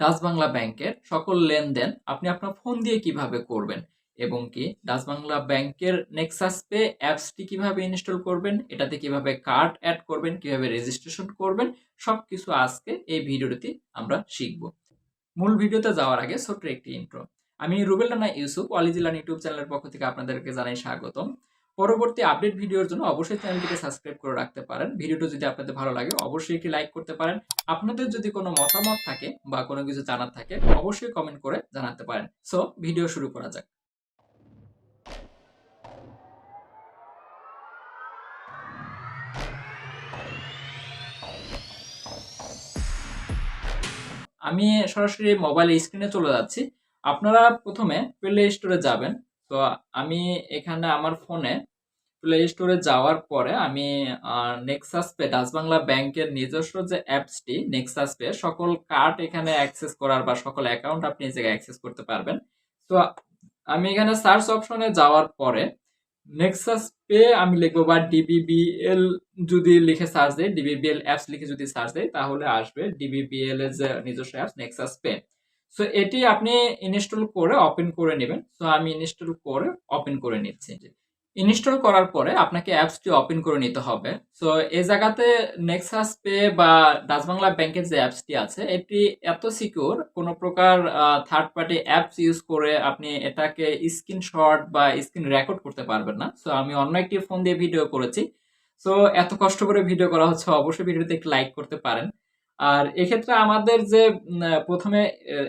Dutch Bangla ব্যাংকের সকল লেনদেন আপনি আপনার ফোন দিয়ে কীভাবে করবেন এবং কি ডাচ বাংলা ব্যাংকের নেক্সাস পে অ্যাপসটি কীভাবে ইনস্টল করবেন, এটাতে কীভাবে কার্ড অ্যাড করবেন, কীভাবে রেজিস্ট্রেশন করবেন, সবকিছু আজকে এই ভিডিওটিতে আমরা শিখব। মূল ভিডিওতে যাওয়ার আগে ছোট্ট একটি ইন্ট্রো আমি রুবেল রানা ইউসুফ অলিজিলান ইউটিউব চ্যানেলের পক্ষ থেকে আপনাদেরকে জানাই স্বাগতম। পরবর্তী আপডেট ভিডিওর জন্য অবশ্যই চ্যানেলটিকে সাবস্ক্রাইব করে রাখতে পারেন। ভিডিওটি যদি আপনাদের ভালো লাগে, অবশ্যই একটি লাইক করতে পারেন। আপনাদের যদি কোনো মতামত থাকে বা কোনো কিছু জানার থাকে, অবশ্যই কমেন্ট করে জানাতে পারেন। সো ভিডিও শুরু করা যাক। আমি সরাসরি মোবাইল স্ক্রিনে চলে যাচ্ছি। আপনারা প্রথমে প্লে স্টোরে যাবেন। তো আমি এখানে আমার ফোনে প্লে স্টোরে যাওয়ার পরে আমি নেক্সাস পে ডাচ বাংলা ব্যাংকের নিজস্ব যে অ্যাপসটি নেক্সাস পে সকল কার্ড এখানে অ্যাক্সেস করার বা সকল অ্যাকাউন্ট আপনি এই জায়গায় অ্যাক্সেস করতে পারবেন। তো আমি এখানে সার্চ অপশনে যাওয়ার পরে নেক্সাস পে আমি লিখব বা ডিবিবিএল যদি লিখে সার্চ দেয় ডিবিবিএল অ্যাপস লিখে যদি সার্চ দেয় তাহলে আসবে ডিবিবিএল এর যে নিজস্ব অ্যাপস নেক্সাস পে সো এটি আপনি ইনস্টল করে ওপেন করে নেবেন। সো আমি ইনস্টল করে ওপেন করে নিচ্ছি। ইনস্টল করার পরে আপনাকে অ্যাপসটি ওপেন করে নিতে হবে। সো এই জায়গাতে নেক্সাস পে বা ডাচ বাংলা ব্যাংকের যে অ্যাপসটি আছে, এটি এত সিকিউর কোনো প্রকার থার্ড পার্টি অ্যাপস ইউজ করে আপনি এটাকে স্ক্রিনশট বা স্ক্রিন রেকর্ড করতে পারবেন না। সো আমি অন্য একটি ফোন দিয়ে ভিডিও করেছি। সো এত কষ্ট করে ভিডিও করা হচ্ছে, অবশ্যই ভিডিওতে একটু লাইক করতে পারেন। আর এক্ষেত্রে আমাদের যে প্রথমে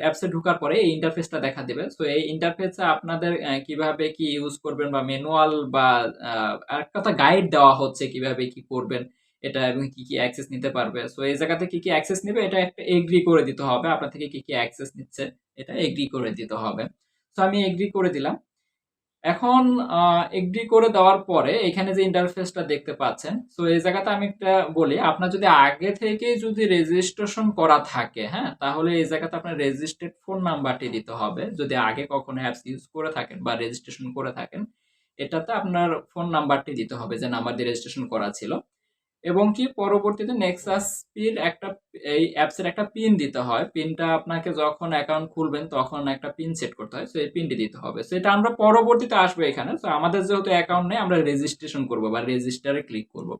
অ্যাপসে ঢোকার পরে এই ইন্টারফেসটা দেখা দেবে। সো এই ইন্টারফেসে আপনাদের কীভাবে কি ইউজ করবেন বা ম্যানুয়াল বা আর কথা গাইড দেওয়া হচ্ছে কীভাবে কি করবেন এটা এবং কি কি অ্যাক্সেস নিতে পারবে। সো এই জায়গাতে কি কি অ্যাক্সেস নেবে এটা একটা এগ্রি করে দিতে হবে। আপনার থেকে কি কি অ্যাক্সেস নিচ্ছে এটা এগ্রি করে দিতে হবে। সো আমি এগ্রি করে দিলাম। এখন এগ্রি করে দেওয়ার পরে এখানে যে ইন্টারফেসটা দেখতে পাচ্ছেন সো এই জায়গাতে আমি একটা বলি, আপনার যদি আগে থেকে যদি রেজিস্ট্রেশন করা থাকে হ্যাঁ তাহলে এই জায়গাতে আপনার রেজিস্টার্ড ফোন নাম্বারটি দিতে হবে। যদি আগে কখনো অ্যাপস ইউজ করে থাকেন বা রেজিস্ট্রেশন করে থাকেন, এটাতে আপনার ফোন নাম্বারটি দিতে হবে যে নাম্বার দিয়ে রেজিস্ট্রেশন করা ছিল। এবং কি পরবর্তীতে নেক্সাস পিন একটা, এই অ্যাপসের একটা পিন দিতে হয়। পিনটা আপনাকে যখন অ্যাকাউন্ট খুলবেন তখন একটা পিন সেট করতে হয়। সো এই পিনটি দিতে হবে। সো এটা আমরা পরবর্তীতে আসব এখানে। সো আমাদের যেহেতু অ্যাকাউন্ট নেই, আমরা রেজিস্ট্রেশন করব বা রেজিস্টারে ক্লিক করব।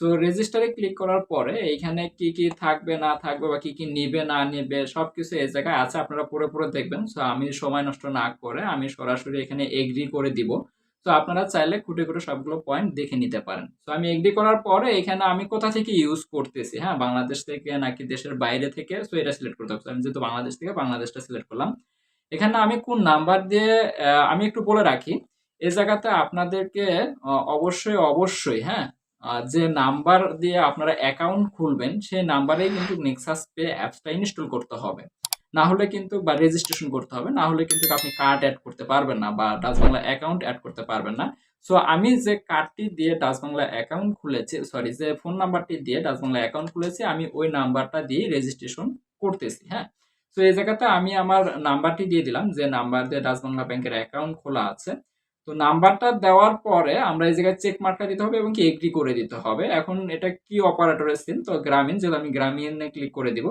সো রেজিস্টারে ক্লিক করার পরে এইখানে কি কি থাকবে, না থাকবে বা কি কি নিবে, না নেবে সব কিছু এই জায়গায় আছে। আপনারা পুরো পুরো দেখবেন। সো আমি সময় নষ্ট না করে আমি সরাসরি এখানে এগ্রি করে দিব। তো আপনারা চাইলে খুঁটে খুঁটে সবগুলো পয়েন্ট দেখে নিতে পারেন। তো আমি এগ্রি করার পরে এখানে আমি কোথা থেকে ইউজ করতেছি? হ্যাঁ বাংলাদেশ থেকে নাকি দেশের বাইরে থেকে? সো এটা সিলেক্ট করতে হবে। আমি যেহেতু বাংলাদেশ থেকে, বাংলাদেশটা সিলেক্ট করলাম। এখানে আমি কোন নাম্বার দিয়ে আমি একটু বলে রাখি। এ জায়গাতে আপনাদেরকে অবশ্যই অবশ্যই হ্যাঁ যে নাম্বার দিয়ে আপনারা অ্যাকাউন্ট খুলবেন, সেই নাম্বারেই কিন্তু নেক্সাস পে অ্যাপসটা ইনস্টল করতে হবে। না হলে কিন্তু বা রেজিস্ট্রেশন করতে হবে, না হলে কিন্তু আপনি কার্ড অ্যাড করতে পারবেন না বা ডাচ বাংলা অ্যাকাউন্ট অ্যাড করতে পারবেন না। সো আমি যে কার্ডটি দিয়ে ডাচ বাংলা অ্যাকাউন্ট খুলেছি সরি যে ফোন নাম্বারটি দিয়ে ডাচ বাংলা অ্যাকাউন্ট খুলেছি, আমি ওই নাম্বারটা দিয়ে রেজিস্ট্রেশন করতেছি হ্যাঁ? তো এই জায়গাতে আমি আমার নাম্বারটি দিয়ে দিলাম, যে নাম্বার দিয়ে ডাচ বাংলা ব্যাংকের অ্যাকাউন্ট খোলা আছে। তো নাম্বারটা দেওয়ার পরে আমরা এই জায়গায় চেক মার্কটা দিতে হবে এবং কি এগ্রি করে দিতে হবে। এখন এটা কি অপারেটরের সিম তো গ্রামীণ, যেহেতু আমি গ্রামীণে ক্লিক করে দিব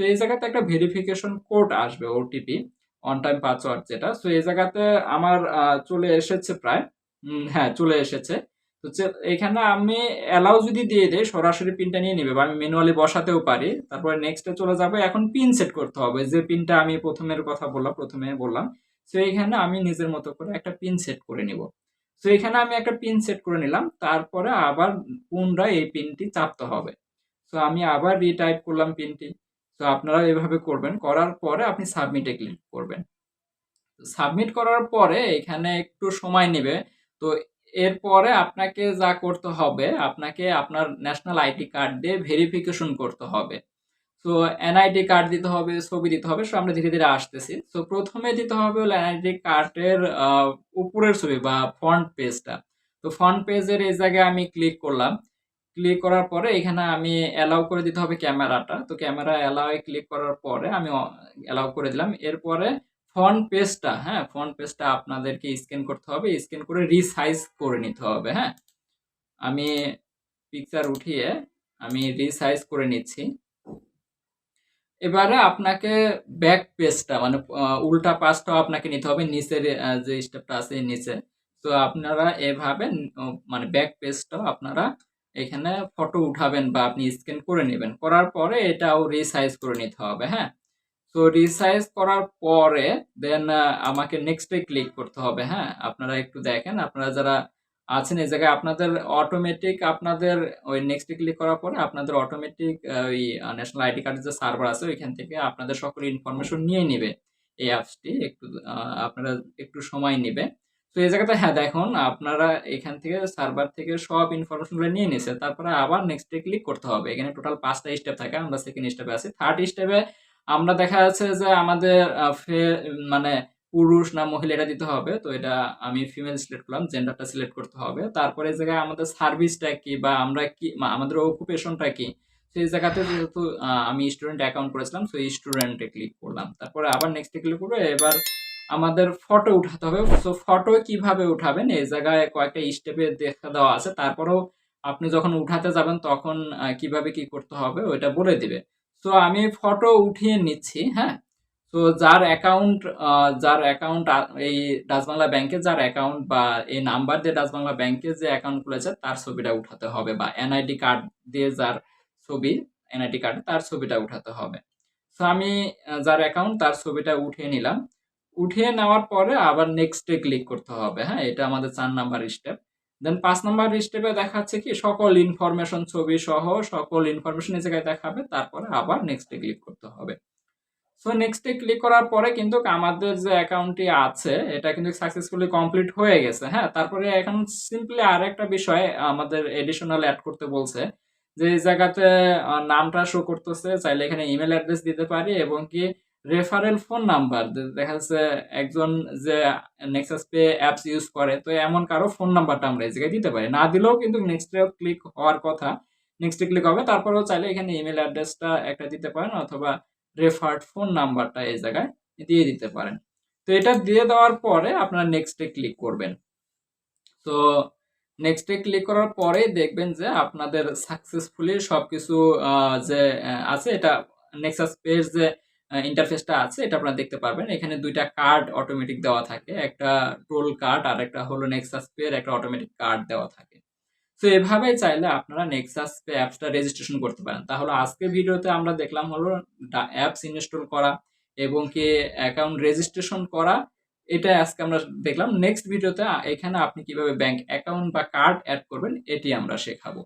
তো এই জায়গাতে একটা ভেরিফিকেশন কোড আসবে ওটিপি অন টাইম পাসওয়ার্ড যেটা সো এই জায়গাতে আমার চলে এসেছে প্রায় হ্যাঁ চলে এসেছে। তো এখানে আমি অ্যালাউ যদি দিয়ে দেয় সরাসরি পিনটা নিয়ে নেবে বা আমি ম্যানুয়ালি বসাতেও পারি, তারপরে নেক্সটে চলে যাবে, এখন পিন সেট করতে হবে। যে পিনটা আমি প্রথমের কথা বললাম, প্রথমে বললাম সো এখানে আমি নিজের মতো করে একটা পিন সেট করে নিব। তো এখানে আমি একটা পিন সেট করে নিলাম, তারপরে আবার পুনরায় এই পিনটি চাপতে হবে। তো আমি আবার রিটাইপ করলাম পিনটি তো আপনারা এভাবে করবেন। করার পরে আপনি সাবমিটে ক্লিক করবেন। সাবমিট করার পরে এখানে একটু সময় নেবে। তো এরপরে আপনাকে যা করতে হবে, আপনাকে আপনার ন্যাশনাল আইডি কার্ড দিয়ে ভেরিফিকেশন করতে হবে। তো এনআইডি কার্ড দিতে হবে, ছবি দিতে হবে, সো আমরা ধীরে ধীরে আসতেছি। তো প্রথমে দিতে হবে হলো এনআইডি কার্ডের উপরের ছবি বা ফ্রন্ট পেজটা তো ফ্রন্ট পেজের এই জায়গায় আমি ক্লিক করলাম। ক্লিক করার পরে এখানে আমি অ্যালাউ করে দিতে হবে ক্যামেরাটা। তো ক্যামেরা অ্যালাউ ক্লিক করার পরে আমি অ্যালাউ করে দিলাম। এরপরে ফ্রন্ট পেজটা হ্যাঁ ফ্রন্ট পেজটা আপনাদেরকে স্ক্যান করতে হবে। স্ক্যান করে রিসাইজ করে নিতে হবে হ্যাঁ। আমি পিকচার উঠিয়ে আমি রিসাইজ করে নিচ্ছি। এবারে আপনাকে ব্যাক পেজটা মানে উল্টা পাশটাও আপনাকে নিতে হবে। নিচের যে স্টেপটা আছে, নিচে। তো আপনারা এভাবে মানে ব্যাক পেজটাও আপনারা এখানে ফটো উঠাবেন বা আপনি স্ক্যান করে নেবেন। করার পরে এটাও রিসাইজ করে নিতে হবে হ্যাঁ? তো রিসাইজ করার পরে দেন আমাকে নেক্সটে ক্লিক করতে হবে হ্যাঁ? আপনারা একটু দেখেন, আপনারা যারা আছেন এই জায়গায়, আপনাদের অটোমেটিক আপনাদের ওই নেক্সটে ক্লিক করার পরে আপনাদের অটোমেটিক ওই ন্যাশনাল আইডি কার্ডের যে সার্ভার আছে, ওইখান থেকে আপনাদের সকল ইনফরমেশন নিয়ে নেবে। এই অ্যাপসটি একটু আপনারা একটু সময় নেবে। তো এই জায়গাতে হ্যাঁ দেখুন, আপনারা এখান থেকে সার্ভার থেকে সব ইনফরমেশনগুলো নিয়ে নিছে তারপরে আবার নেক্সট নেক্সটে ক্লিক করতে হবে। এখানে টোটাল পাঁচটা স্টেপ থাকে, আমরা সেকেন্ড স্টেপে আছি। থার্ড স্টেপে আমরা দেখা যাচ্ছে যে আমাদের মানে পুরুষ না মহিলা এটা দিতে হবে, তো এটা আমি ফিমেল সিলেক্ট করলাম জেন্ডারটা সিলেক্ট করতে হবে। তারপরে এই জায়গায় আমাদের সার্ভিসটা কি বা আমরা কি আমাদের অকুপেশনটা কি? সেই জায়গাতে যেহেতু আমি স্টুডেন্ট অ্যাকাউন্ট করেছিলাম, তো স্টুডেন্টে ক্লিক করলাম। তারপরে আবার নেক্সটে ক্লিক করব, এবার আমাদের ফটো উঠাতে হবে। সো ফটো কীভাবে উঠাবেন? এই জায়গায় কয়েকটা স্টেপে দেখা দেওয়া আছে। তারপরেও আপনি যখন উঠাতে যাবেন, তখন কীভাবে কি করতে হবে ওইটা বলে দিবে। সো আমি ফটো উঠিয়ে নিচ্ছি হ্যাঁ? তো যার অ্যাকাউন্ট যার অ্যাকাউন্ট এই ডাচবাংলা ব্যাংকে যার অ্যাকাউন্ট বা এই নাম্বার দিয়ে ডাচবাংলা ব্যাংকে যে অ্যাকাউন্ট খুলেছে, তার ছবিটা উঠাতে হবে বা এনআইডি কার্ড দিয়ে যার ছবি এনআইডি কার্ড তার ছবিটা উঠাতে হবে। তো আমি যার অ্যাকাউন্ট তার ছবিটা উঠিয়ে নিলাম। উঠিয়ে নেওয়ার পরে আবার নেক্সটে ক্লিক করতে হবে হ্যাঁ? এটা আমাদের চার নাম্বার স্টেপ দেন পাঁচ নাম্বার স্টেপে দেখাচ্ছে কি, সকল ইনফরমেশন ছবি সহ সকল ইনফরমেশন এই জায়গায় দেখাবে, তারপরে আবার নেক্সটে ক্লিক করতে হবে। সো নেক্সটে ক্লিক করার পরে কিন্তু আমাদের যে অ্যাকাউন্টটি আছে, এটা কিন্তু সাকসেসফুলি কমপ্লিট হয়ে গেছে হ্যাঁ? তারপরে এখন সিম্পলি আর একটা বিষয় আমাদের এডিশনাল অ্যাড করতে বলছে, যে এই জায়গাতে নামটা শো করতেছে, চাইলে এখানে ইমেল অ্যাড্রেস দিতে পারি এবং কি রেফারেল ফোন নাম্বার দেখা যাচ্ছে একজন যে নেক্সাস পে অ্যাপস ইউজ করে তো এমন কারও ফোন নাম্বারটা আমরা এই জায়গায় দিতে পারি। না দিলেও কিন্তু নেক্সটে ক্লিক হওয়ার কথা। নেক্সটে ক্লিক হবে তারপরেও চাইলে এখানে ইমেল অ্যাড্রেসটা একটা দিতে পারেন অথবা রেফার্ড ফোন নাম্বারটা এই জায়গায় দিয়ে দিতে পারেন। তো এটা দিয়ে দেওয়ার পরে আপনারা নেক্সটে ক্লিক করবেন। তো নেক্সটে ক্লিক করার পরে দেখবেন যে আপনাদের সাকসেসফুলি সবকিছু আহ, যে আছে এটা নেক্সাস পেজ যে ইন্টারফেসটা আছে, এটা আপনারা দেখতে পারবেন। এখানে দুইটা কার্ড অটোমেটিক দেওয়া থাকে, একটা টোল কার্ড আর একটা হলো নেক্সাস পে এর একটা অটোমেটিক কার্ড দেওয়া থাকে। তো এভাবে চাইলে আপনারা নেক্সাস পে অ্যাপসটা রেজিস্ট্রেশন করতে পারেন। তাহলে আজকে ভিডিওতে আমরা দেখলাম হলো অ্যাপস ইনস্টল করা এবং কি অ্যাকাউন্ট রেজিস্ট্রেশন করা। এটা আজকে আমরা দেখলাম। নেক্সট ভিডিওতে এখানে আপনি কীভাবে ব্যাংক অ্যাকাউন্ট বা কার্ড অ্যাড করবেন, এটি আমরা শেখাবো।